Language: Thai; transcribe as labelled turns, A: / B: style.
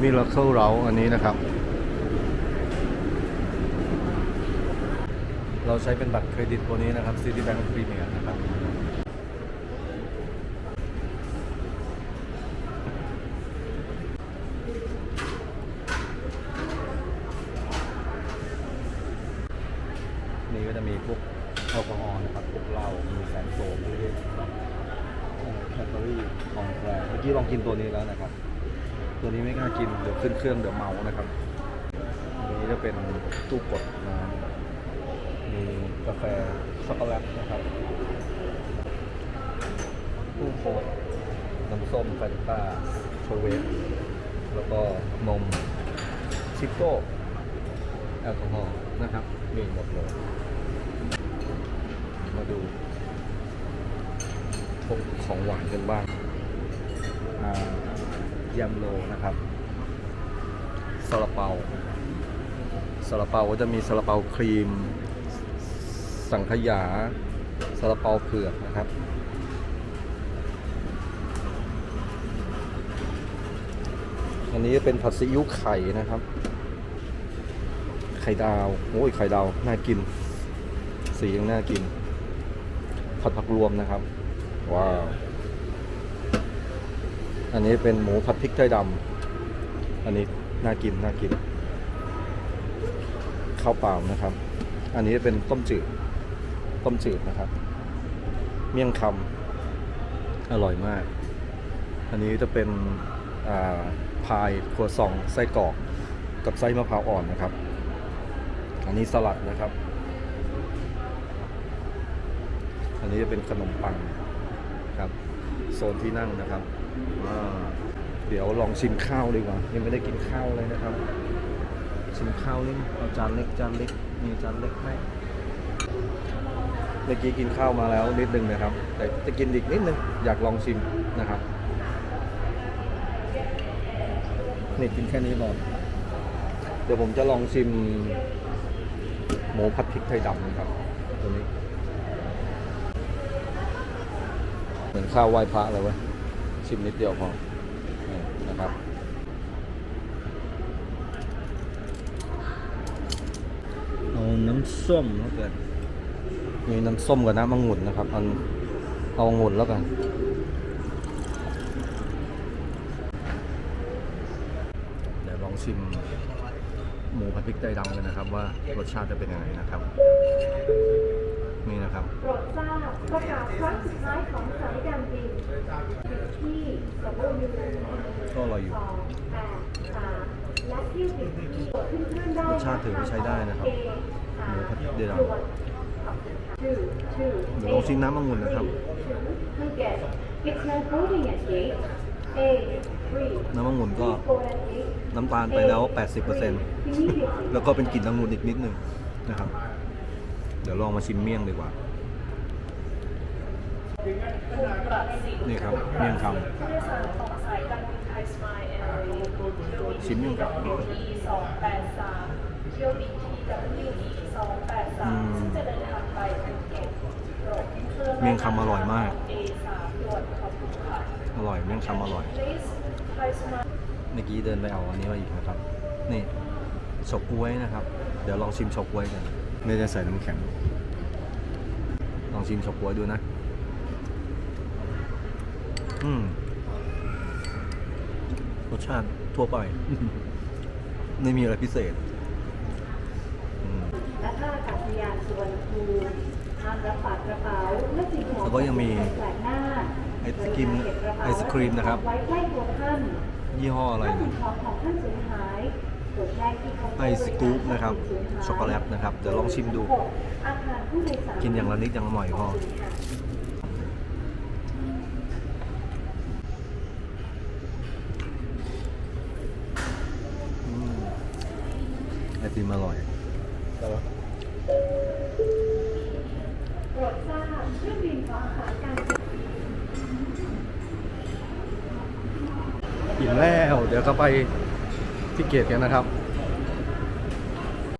A: มิราเคิลเราอันนี้นะครับ เราใช้เป็นบัตรเครดิตตัวนี้นะครับ Citibank Premier นะครับนี่ก็จะมีพวกแอลกอฮอล์นะครับพวกเหล้ามีแสงโสมมีแคตตอรี่ของแกรเมื่อกี้ลองกินตัวนี้แล้วนะครับ ตัวนี้ไม่กล้ากินเดี๋ยวขึ้นเครื่องเดี๋ยวเมานะครับอันนี้จะเป็นตู้กดน้ำมีกาแฟช็อกโกแลตนะครับตู้โค้กน้ำส้มแฟนต้าโชเวฟแล้วก็นมชิโก้แอลกอฮอล์นะครับมีหมดเลยมาดูพวกของหวานกันบ้างอ่า ยำโลนะครับซาลาเปาซาลาเปาก็จะมีซาลาเปาครีม สังขยาซาลาเปาเผือกนะครับ อันนี้เป็นผัดซีอิ๊วไข่นะครับ ไข่ดาวโอ้ยไข่ดาวน่ากิน สียังน่ากิน ผัดผักรวมนะครับ ว้าว อันนี้เป็นหมูผัดพริกไทยดำอันนี้น่ากินน่ากินข้าวเปล่านะครับ อันนี้เป็นต้มจืด ต้มจืดนะครับ เมี่ยงคำอร่อยมาก อันนี้จะเป็นาพายครัวซองไส้กรอกกับไส้มะพร้าวอ่อนนะครับ อันนี้สลัดนะครับ อันนี้จะเป็นขนมปังครับ โซนที่นั่งนะครับ เดี๋ยวลองชิมข้าวดีกว่ายังไม่ได้กินข้าวเลยนะครับ ชิมข้าวนี่เอาจานเล็กจานเล็กมีจานเล็กไหมเมื่อกี้กินข้าวมาแล้วนิดนึงนะครับ แต่จะกินอีกนิดนึงอยากลองชิมนะครับนี่กินแค่นี้ก่อนเดี๋ยวผมจะลองชิมหมูผัดพริกไทยดำนะครับตัวนี้ เหมือนข้าวไหว้พระเลยว้ย ชิมนิดเดียวพอนี่นะครับ เอาน้ำส้มแล้วกันมีน้ำส้มกับน้ำองุ่นนะครับเอาเอาองุ่นแล้วกันเดี๋ยวลองชิมหมูผัดพริกไทยดำกันนะครับ ว่ารสชาติจะเป็นยังไงนะครับ นี่นะครับ
B: โปรดทราบประกาศครั้งสุดท้ายของ
A: ก็อร่อยอยู่
B: สองแปดสามและเที่ยวบินที่ขึ้นเครื่องได้
A: รสชาติถือว่าใช้ได้นะครับหมูผัดพริกไทยดำเดี๋ยวลองชิมน้ำองุ่นนะครับ
B: Phuket It's now boarding at gate A3
A: น้ำองุ่นก็
B: board at gate
A: น้ำตาลไปแล้ว 80%
B: Immediately
A: แล้วก็เป็นกลิ่นองุ่นอีกนิดหนึ่งนะครับ เดี๋ยวลองมาชิมเมี่ยงดีกว่า นี่ครับเมี่ยงคำชิมเมี่ยงคำ
B: สองแปดสามเที่ยวบิน TWE สองแปดสามซึ่งจะเดินทางไปภูเก็ตโปรดขึ้นเครื่อง
A: เมี่ยงคำอร่อยมาก
B: A3 ด่วนขอบคุณค่ะ
A: อร่อยเมี่ยงคำอร่อย
B: Please Thai Smile
A: เมื่อกี้เดินไปเอาอันนี้มาอีกนะครับ นี่เฉาก๊วยนะครับ เดี๋ยวลองชิมเฉาก๊วยกันไม่ได้ใส่น้ำแข็ง ลองชิมเฉาก๊วยดูนะ อืมรสชาติทั่วไป ไม่มีอะไรพิเศษอืม
B: และท่าอากาศยานสุวรรณภูมิห้ามรับฝากกระเป๋าและสิ่งของ
A: แล้วก็ยังมี
B: แปลกหน้า
A: ไอศกรีมไอศกรีมนะครับ
B: ไว้ใกล้ตัวท่าน
A: ยี่ห้ออะไร
B: ถ้าสิ่
A: นะ
B: งของของท่านสูญหายตรวจแจ้งที่เคาน์เตอร์
A: ไอสกู๊ปนะครับ ช็อกโกแลตนะครับ เดี๋ยวลองชิมดู
B: หกอาคารผู้โดยสาร
A: กินอย่างละนิดอย่างละหน่อยพออืมไอติมอร่อย
B: โปรดทราบเครื่องบินของสายการบิน
A: อิ่มแล้ว เดี๋ยวก็ไปที่เกตกันนะครับ